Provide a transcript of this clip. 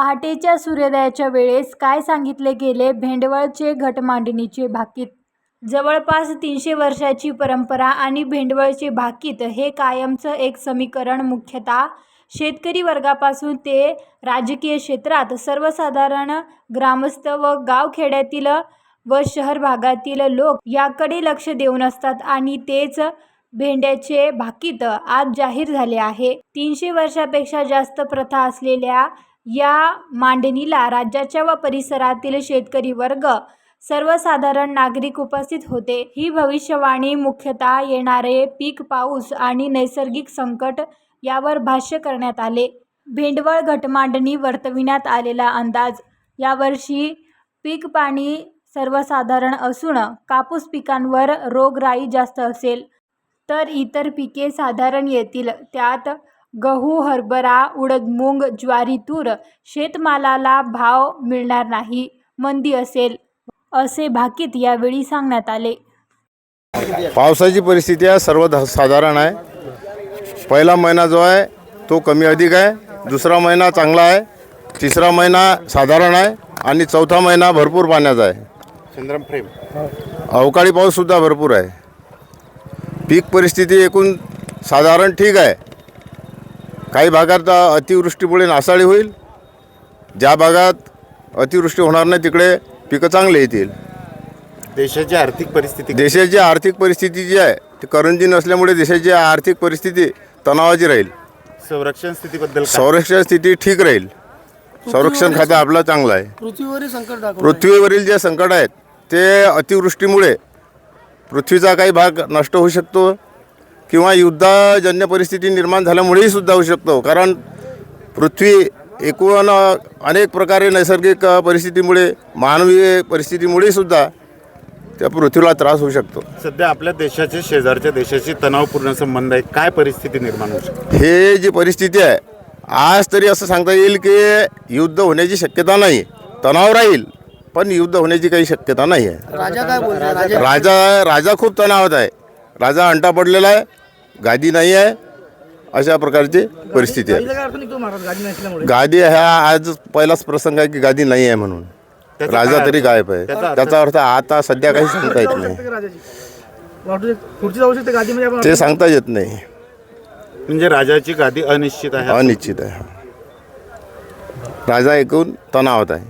पहाटेच्या सूर्योदयाच्या वेळेस काय सांगितले गेले भेंडवळचे घटमांडणीचे भाकीत? जवळपास तीनशे वर्षाची परंपरा आणि भेंडवळचे भाकीत हे कायमचं एक समीकरण मुख्यतः शेतकरी वर्गापासून ते राजकीय क्षेत्रात सर्वसाधारण ग्रामस्थ व गावखेड्यातील व शहर भागातील लोक याकडे लक्ष देऊन असतात आणि तेच भेंड्याचे भाकीत आज जाहीर झाले आहे. तीनशे वर्षापेक्षा जास्त प्रथा असलेल्या या मांडणीला राज्याच्या व परिसरातील शेतकरी वर्ग सर्वसाधारण नागरिक उपस्थित होते. ही भविष्यवाणी मुख्यतः येणारे पीक पाऊस आणि नैसर्गिक संकट यावर भाष्य करण्यात आले. भेंडवळ घटमांडणी वर्तविण्यात आलेला अंदाज यावर्षी पीक पाणी सर्वसाधारण असून कापूस पिकांवर रोगराई जास्त असेल तर इतर पिके साधारण येतील. त्यात गहू हरभरा उडद मूग ज्वारी तूर शेतमालाला भाव मिळणार नाही. मंदी असेल असे भाकीत यावेळी सांगण्यात आले. पावसाची परिस्थिती आहे सर्व ध- साधारण आहे. पहिला महिना जो आहे तो कमी अधिक आहे. दुसरा महिना चांगला आहे. तिसरा महिना साधारण आहे. आणि चौथा महिना भरपूर पाण्याचा आहे. चंद्रम फ्रेम. अवकाळी पाऊससुद्धा भरपूर आहे. पीक परिस्थिती एकूण साधारण ठीक आहे. काही भागात अतिवृष्टीमुळे नासाडी होईल. ज्या भागात अतिवृष्टी होणार नाही तिकडे पिकं चांगले येतील. देशाची आर्थिक परिस्थिती देशाची आर्थिक परिस्थिती जी आहे ती करंजी नसल्यामुळे देशाची आर्थिक परिस्थिती तणावाची राहील. संरक्षण स्थितीबद्दल काय? संरक्षण स्थिती ठीक राहील. संरक्षण खाते आपलं चांगलं आहे. पृथ्वीवरील संकट पृथ्वीवरील जे संकट आहेत ते अतिवृष्टीमुळे पृथ्वीचा काही भाग नष्ट होऊ शकतो. किंवा युद्धजन्य परिस्थिती निर्माण झाल्यामुळेही सुद्धा होऊ शकतो. कारण पृथ्वी एकूण अनेक प्रकारे नैसर्गिक परिस्थितीमुळे मानवी परिस्थितीमुळे सुद्धा त्या पृथ्वीला त्रास होऊ शकतो. सध्या आपल्या देशाचे शेजारच्या देशाशी तणावपूर्ण संबंध आहे. काय परिस्थिती निर्माण होऊ शकते? हे जी परिस्थिती आहे आज तरी असं सांगता येईल की युद्ध होण्याची शक्यता नाही. तणाव राहील पण युद्ध होण्याची काही शक्यता नाही आहे. राजा काय राजा राजा खूप तणावात आहे. राजा अंटा पडलेला आहे. गादी नाही आहे. अशा प्रकारची परिस्थिती आहे. काय अर्थ निघतो महाराज गाडी नसल्यामुळे. गादी हा आज पहिलाच प्रसंग आहे की गादी नाही आहे म्हणून. राजा तरी? गायब आहे. त्याचा अर्थ? आता सध्या काही सांगता येत नाही. राजाची वाटू खुर्ची जाऊ शकते गादीमध्ये आपण ते सांगता येत नाही. म्हणजे राजाची गादी अनिश्चित आहे. अनिश्चित आहे राजा एकूण तणावात आहे.